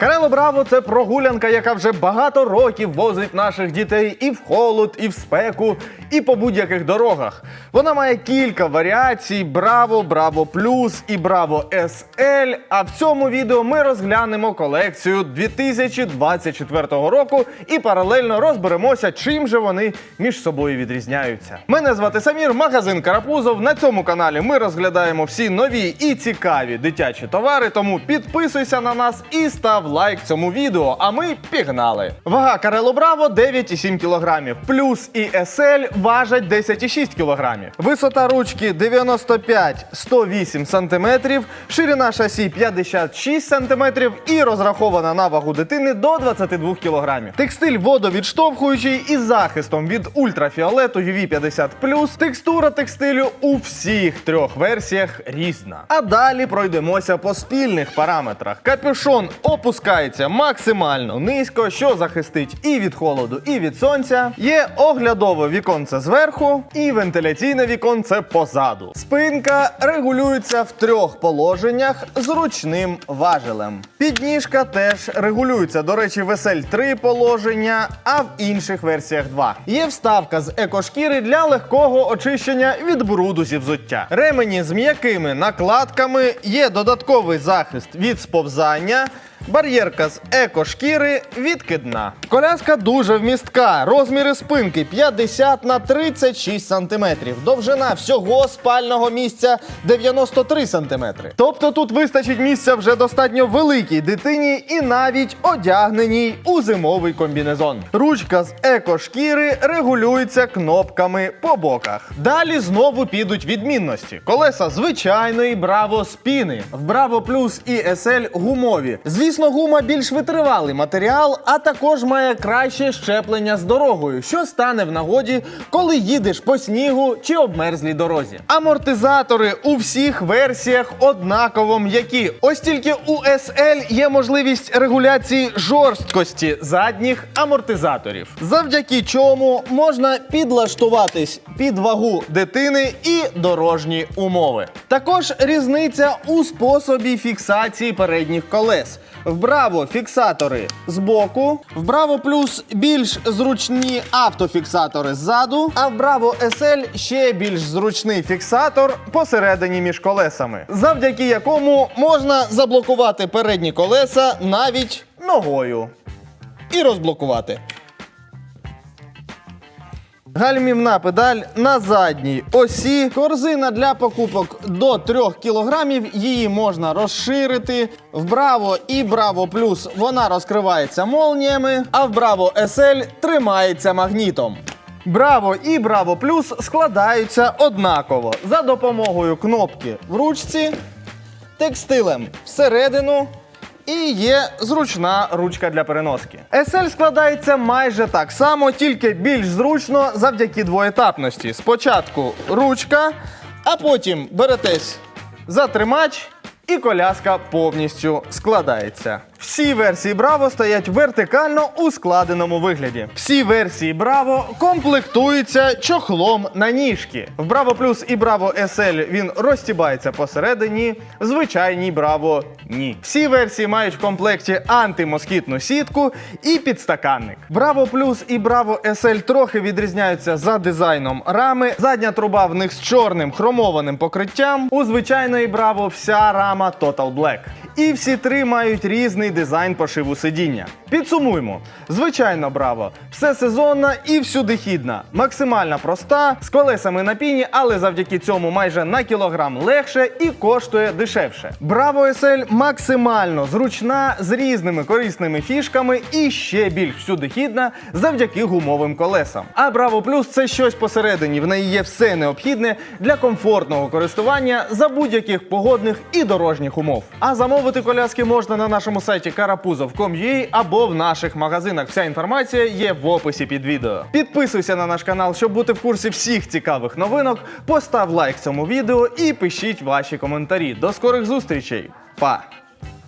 Карело Браво це прогулянка, яка вже багато років возить наших дітей і в холод, і в спеку, і по будь-яких дорогах. Вона має кілька варіацій: Браво, Браво Плюс і Браво SL. А в цьому відео ми розглянемо колекцію 2024 року і паралельно розберемося, чим же вони між собою відрізняються. Мене звати Самір, магазин Карапузов. На цьому каналі ми розглядаємо всі нові і цікаві дитячі товари. Тому підписуйся на нас і став лайк цьому відео. А ми пігнали. Вага Карело Браво 9,7 кг. Плюс і SL важать 10,6 кг. Висота ручки 95-108 см, ширина шасі 56 см і розрахована на вагу дитини до 22 кг. Текстиль водовідштовхуючий із захистом від ультрафіолету UV 50 Текстура текстилю у всіх трьох версіях різна. А далі пройдемося по спільних параметрах. Капюшон опускається максимально низько, що захистить і від холоду, і від сонця. Є оглядове віконце зверху і вентиляційне віконце позаду. Спинка регулюється в трьох положеннях з ручним важелем. Підніжка теж регулюється. До речі, весель 3 положення, а в інших версіях 2. Є вставка з екошкіри для легкого очищення від бруду зі взуття. Ремені з м'якими накладками, є додатковий захист від сповзання. Бар'єрка з екошкіри відкидна. Коляска дуже вмістка. Розміри спинки 50 на 36 см. Довжина всього спального місця 93 см. Тобто тут вистачить місця вже достатньо великій дитині і навіть одягненій у зимовий комбінезон. Ручка з екошкіри регулюється кнопками по боках. Далі знову підуть відмінності. Колеса звичайної Браво спіни. В Браво Плюс і SL гумові. Звісно, гума більш витривалий матеріал, а також має краще щеплення з дорогою, що стане в нагоді, коли їдеш по снігу чи обмерзлій дорозі. Амортизатори у всіх версіях однаково м'які. Ось тільки у SL є можливість регуляції жорсткості задніх амортизаторів, завдяки чому можна підлаштуватись під вагу дитини і дорожні умови. Також різниця у способі фіксації передніх колес. В Браво фіксатори збоку, в Браво Плюс більш зручні автофіксатори ззаду, а в Браво SL ще більш зручний фіксатор посередині між колесами, завдяки якому можна заблокувати передні колеса навіть ногою і розблокувати. Гальмівна педаль на задній осі. Корзина для покупок до 3 кг. Її можна розширити. В Браво і Браво Плюс вона розкривається молніями, а в Браво SL тримається магнітом. Браво і Браво Плюс складаються однаково за допомогою кнопки в ручці, текстилем всередину і є зручна ручка для переноски. SL складається майже так само, тільки більш зручно завдяки двоетапності. Спочатку ручка, а потім беретесь за тримач. І коляска повністю складається. Всі версії Браво стоять вертикально у складеному вигляді. Всі версії Браво комплектуються чохлом на ніжки. В Браво Плюс і Браво SL він розтібається посередині. В звичайній Браво ні. Всі версії мають в комплекті антимоскітну сітку і підстаканник. Браво Плюс і Браво SL трохи відрізняються за дизайном рами. Задня труба в них з чорним хромованим покриттям. У звичайної Браво вся рама Total Black. І всі три мають різний дизайн пошиву сидіння. Підсумуємо: звичайно, браво, все сезонна і всюдихідна, максимально проста, з колесами на піні, але завдяки цьому майже на кілограм легше і коштує дешевше. Браво SL максимально зручна з різними корисними фішками і ще більш всюдихідна завдяки гумовим колесам. А Браво Плюс це щось посередині. В неї є все необхідне для комфортного користування за будь-яких погодних і дорожніх умов. А замовити коляски можна на нашому сайті karapuzov.com.ua або в наших магазинах. Вся інформація є в описі під відео. Підписуйся на наш канал, щоб бути в курсі всіх цікавих новинок. Постав лайк цьому відео і пишіть ваші коментарі. До скорих зустрічей. Па!